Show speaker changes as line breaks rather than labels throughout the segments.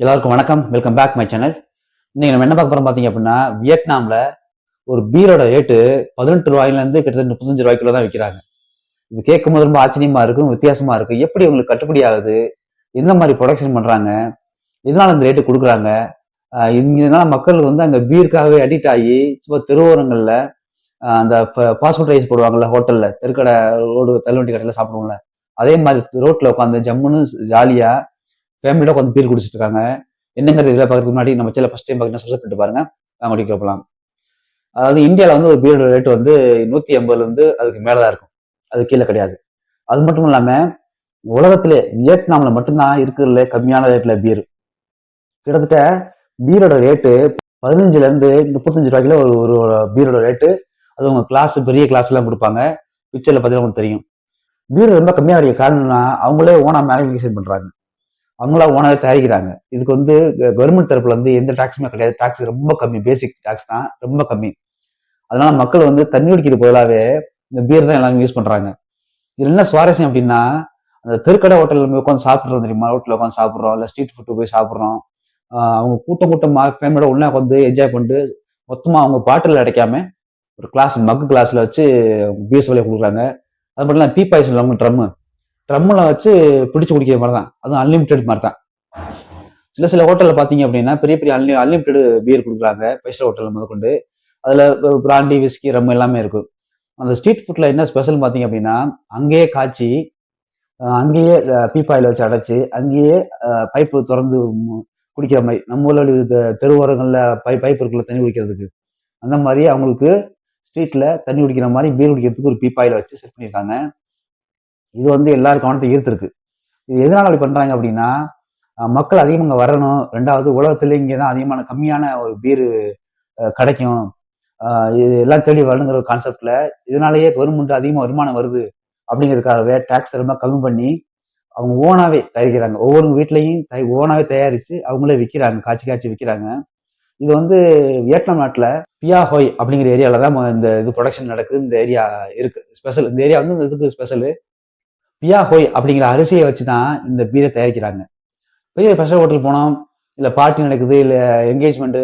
எல்லாருக்கும் வணக்கம். Welcome back my channel இன்னைக்கு நம்ம என்ன பார்க்க போறோம் பாத்தீங்க அப்படின்னா வியட்நாம்ல ஒரு பீரோட ரேட்டு பதினெட்டு ரூபாயில இருந்து கிட்டத்தட்ட முப்பத்தஞ்சு ரூபாய்க்குள்ள தான் விற்கிறாங்க. இது கேட்கும் போது ரொம்ப ஆச்சரியமா இருக்கும் வித்தியாசமா இருக்கும் எப்படி உங்களுக்கு கட்டுப்படி ஆகுது? எந்த மாதிரி ப்ரொடக்ஷன் பண்றாங்க? இதனால இந்த ரேட்டு கொடுக்குறாங்க? இதனால மக்கள் வந்து அங்க பீருக்காகவே அடிக்ட் ஆகி சும்மா தெருவோரங்கள்ல அந்த பாஸ்போர்ட் ரைஸ் போடுவாங்கல்ல ஹோட்டல்ல தெருக்கடை ரோடு தள்ளுவண்டி கடையில சாப்பிடுவோம்ல அதே மாதிரி ரோட்ல உட்காந்து ஜம்முன்னு ஜாலியா ஃபேமிலியோட உட்காந்து பீர் குடிச்சிட்டு இருக்காங்க என்னங்கிறது இதில் பார்க்கறதுக்கு முன்னாடி நம்ம சேனல் ஃபஸ்ட் டைம் பார்த்தீங்கன்னா சப்ஸ்கிரைப் பண்ணிட்டு பாருங்க. நாங்கள் குடிக்க போகலாம். அதாவது இந்தியாவில் வந்து ஒரு பீரோட ரேட் வந்து நூற்றி ஐம்பதுலேருந்து அதுக்கு மேலே தான் இருக்கும். அது கீழே கிடையாது. அது மட்டும் இல்லாமல் உலகத்திலே வியட்நாமில் மட்டும்தான் இருக்கிறதுல கம்மியான ரேட்டில் பீர் கிட்டத்தட்ட பீரோட ரேட்டு பதினஞ்சுலேருந்து முப்பத்தஞ்சு ரூபாய்க்குள்ள ஒரு ஒரு பீரோட ரேட்டு அது உங்கள் கிளாஸ் பெரிய கிளாஸ்லாம் கொடுப்பாங்க. பிக்சரில் பார்த்தீங்கன்னா உங்களுக்கு தெரியும். பீர் ரொம்ப கம்மியாக கிடைக்க காரணம்னா அவங்களே ஓனாக மேனுஃபேக்சர் பண்ணுறாங்க அவங்களா ஓனாக தயாரிக்கிறாங்க. இதுக்கு வந்து கவர்மெண்ட் தரப்புல வந்து எந்த டாக்ஸுமே கிடையாது. டாக்ஸ் ரொம்ப கம்மி. பேசிக் டாக்ஸ் தான். ரொம்ப கம்மி. அதனால மக்கள் வந்து தண்ணி குடிக்கிறது பதிலாகவே இந்த பீர் தான் எல்லாமே யூஸ் பண்றாங்க. இதுல என்ன சுவாரஸ்யம் அப்படின்னா அந்த தெருக்கடை ஹோட்டலில் போய் உட்காந்து சாப்பிட்றோம் தெரியுமா? ஹோட்டலில் உட்காந்து சாப்பிட்றோம். இல்லை ஸ்ட்ரீட் ஃபுட்டு போய் சாப்பிட்றோம். அவங்க கூட்டம் கூட்டமாக ஃபேமிலியோட ஒண்ணா உட்காந்து என்ஜாய் பண்ணிட்டு மொத்தமாக அவங்க பாட்டில் அடைக்காம ஒரு கிளாஸ் மக்கு கிளாஸில் வச்சு பீர்ஸ் விலையை கொடுக்குறாங்க. அது மட்டும் இல்லாமல் பீ பாய்ஸ் இல்லாமல் ட்ரம்மு ட்ரம்மில் வச்சு பிடிச்சு குடிக்கிற மாதிரி தான் அதுவும் அன்லிமிட்டெட் மாதிரி தான் சில சில ஹோட்டலில் பார்த்தீங்க அப்படின்னா பெரிய பெரிய அன்லி அன்லிமிட்டெட் பீர் கொடுக்குறாங்க. ஸ்பெஷல் ஹோட்டலில் முதற்கொண்டு. அதில் பிராண்டி விஸ்கி ரம் எல்லாமே இருக்கும் அந்த ஸ்ட்ரீட் ஃபுட்டில் என்ன ஸ்பெஷல் பார்த்தீங்க அப்படின்னா அங்கேயே காய்ச்சி அங்கேயே பீப்பாயில் வச்சு அடைச்சி அங்கேயே பைப்பு திறந்து குடிக்கிற மாதிரி நம்ம ஊரில் தெருவோரங்களில் பை பைப் இருக்குல்ல தண்ணி குடிக்கிறதுக்கு. அந்த மாதிரி அவங்களுக்கு ஸ்ட்ரீட்டில் தண்ணி குடிக்கிற மாதிரி பீர் குடிக்கிறதுக்கு ஒரு பீப்பாயில் வச்சு செட் பண்ணியிருக்காங்க. இது வந்து எல்லாரும் கவனத்தை ஈர்த்திருக்கு. இது எதனால அப்படி பண்றாங்க அப்படின்னா மக்கள் அதிகமாக இங்கே வரணும். ரெண்டாவது உலகத்துல இங்கே தான் அதிகமான கம்மியான ஒரு பீரு கிடைக்கும். இது எல்லாம் தேடி வரணுங்கிற ஒரு கான்செப்ட்ல இதனாலேயே கவர்மெண்ட் அதிகமாக வருமானம் வருது. அப்படிங்கிறதுக்காகவே டேக்ஸ் ரொம்ப கம்மி பண்ணி அவங்க ஓனாவே தயாரிக்கிறாங்க. ஒவ்வொரு வீட்லையும் தை ஓனாவே தயாரிச்சு அவங்களே விற்கிறாங்க காய்ச்சி காய்ச்சி விற்கிறாங்க இது வந்து வியட்நாம் நாட்டில் பியாஹோய் அப்படிங்கிற ஏரியாவில் தான் இந்த இது ப்ரொடக்ஷன் நடக்குது. இந்த ஏரியா இருக்குது ஸ்பெஷல் இந்த ஏரியா வந்து இந்த இதுக்கு ஸ்பெஷலு பியாஹோய் அப்படிங்கிற அரிசியை வச்சு தான் இந்த பீரை தயாரிக்கிறாங்க. பெரிய ஸ்பெஷல் ஹோட்டல் போனோம் இல்லை பார்ட்டி நடக்குது இல்லை என்கேஜ்மெண்ட்டு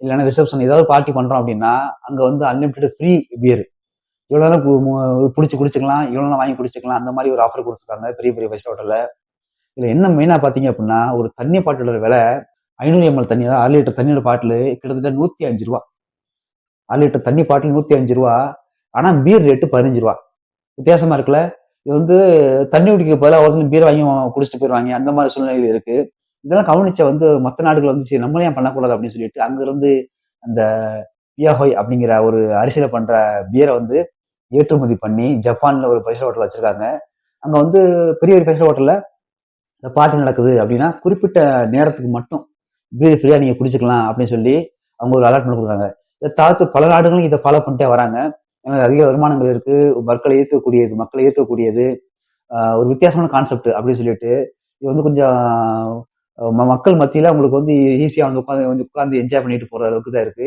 இல்லைன்னா ரிசப்ஷன் ஏதாவது பார்ட்டி பண்ணுறோம் அப்படின்னா அங்கே வந்து அன்லிமிட்டெட் ஃப்ரீ பியர் இவ்வளோ நேரம் பிடிச்சி குடிச்சிக்கலாம் இவ்வளோ நேரம் வாங்கி குடிச்சிக்கலாம் அந்த மாதிரி ஒரு ஆஃபர் கொடுத்துருக்காங்க பெரிய பெரிய ஃபைவ் ஹோட்டலில் இதில் என்ன மெயினாக பார்த்தீங்க அப்படின்னா ஒரு தண்ணி பாட்டிலோட விலை ஐநூறு எம்எல் தண்ணி அதாவது அரை லிட்டர் தண்ணியோட பாட்டில் கிட்டத்தட்ட நூற்றி அஞ்சு ரூபா. அரை லிட்டர் தண்ணி பாட்டில் நூற்றி அஞ்சு ரூபா ஆனால் பீர் ரேட்டு பதினஞ்சு ரூபா. வித்தியாசமாக இருக்குல்ல? இது வந்து தண்ணி குடிக்க பதிலாக சில பீர் வாங்கி குடிச்சிட்டு போயிடுவாங்க அந்த மாதிரி சூழ்நிலைகள் இருக்கு. இதெல்லாம் கவனிச்ச வந்து மற்ற நாடுகள் வந்து சரி நம்மளே ஏன் பண்ணக்கூடாது? அப்படின்னு சொல்லிட்டு அங்கிருந்து அந்த பியாஹோய் அப்படிங்கிற ஒரு அரிசியில பண்ற பியரை வந்து ஏற்றுமதி பண்ணி ஜப்பான்ல ஒரு பைசா ஹோட்டல் வச்சிருக்காங்க. அங்க வந்து பெரிய பெரிய பைசா ஹோட்டல்ல இந்த பார்ட்டி நடக்குது அப்படின்னா குறிப்பிட்ட நேரத்துக்கு மட்டும் பீர் ஃப்ரீயா நீங்க குடிச்சுக்கலாம் அப்படின்னு சொல்லி அவங்க ஒரு அலாட்மெண்ட் கொடுக்குறாங்க. இதை தாத்து பல நாடுகளும் இதை ஃபாலோ பண்ணிட்டே வராங்க. எனக்கு அதிக வருமானங்கள் இருக்கு. மக்களை ஈர்க்கக்கூடியது மக்களை ஈர்க்கக்கூடியது. ஒரு வித்தியாசமான கான்செப்ட் அப்படின்னு சொல்லிட்டு இது வந்து கொஞ்சம் ம- மக்கள் மத்தியில அவங்களுக்கு வந்து ஈஸியா வந்து உட்காந்து கொஞ்சம் உட்காந்து என்ஜாய் பண்ணிட்டு போற அளவுக்கு தான் இருக்கு.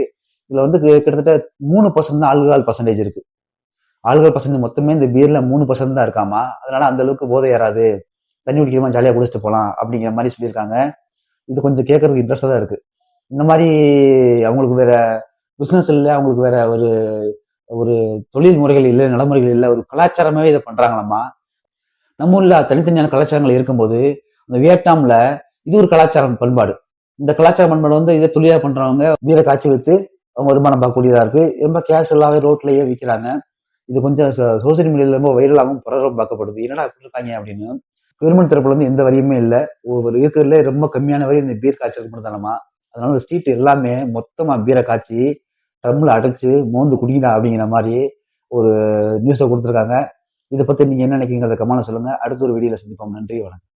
இதுல வந்து கிட்டத்தட்ட மூணு பர்சன்ட் தான் ஆல்கஹால் பர்சன்டேஜ் இருக்கு. ஆல்கஹால் பர்சன்டேஜ் மொத்தமே இந்த பீர்ல மூணு பர்சன்ட் தான் இருக்காமா? அதனால அந்த அளவுக்கு போதை ஏறாது. தண்ணி குடிக்கிறமா ஜாலியா குடிச்சிட்டு போகலாம் அப்படிங்கிற மாதிரி சொல்லியிருக்காங்க. இது கொஞ்சம் கேட்கறதுக்கு இன்ட்ரெஸ்டாக தான் இருக்கு. இந்த மாதிரி அவங்களுக்கு வேற பிசினஸ் இல்லை அவங்களுக்கு வேற ஒரு ஒரு தொழில் முறைகள் இல்லை நடைமுறைகள் இல்லை ஒரு கலாச்சாரமாவே இதை பண்ணுறாங்களாம்மா நம்ம ஊர்ல தனித்தனியான கலாச்சாரங்கள் இருக்கும்போது அந்த வியட்நாம்ல இது ஒரு கலாச்சாரம் பண்பாடு. இந்த கலாச்சார பண்பாடு வந்து இதை தொழிலாக பண்றவங்க வீர காட்சி வைத்து அவங்க வருமானம் பார்க்கக்கூடியதா இருக்கு. ரொம்ப கேஷுவலாகவே ரோட்லயே விற்கிறாங்க இது கொஞ்சம் சோசியல் மீடியால ரொம்ப வைரலாகவும் பரவலும் பார்க்கப்படுது. என்னடா இப்படி இருக்காங்க அப்படின்னு. கவர்மெண்ட் தரப்புல இருந்து எந்த வரியுமே இல்லை. ஒவ்வொரு இருக்கிறதுல ரொம்ப கம்மியான வரி இந்த பீர் காய்ச்சல் மட்டும் தானமா அதனால ஸ்ட்ரீட் எல்லாமே மொத்தமா பீரை காய்ச்சி ட்ரம்ல அடைச்சு மோந்து குடிக்கணும் அப்படிங்கிற மாதிரி ஒரு நியூஸை கொடுத்துருக்காங்க. இதை பற்றி நீங்கள் என்ன நினைக்கிறீங்க அதை கமெண்ட்ல சொல்லுங்கள் அடுத்த ஒரு வீடியோவில் சந்திப்போம். நன்றி வணக்கம்.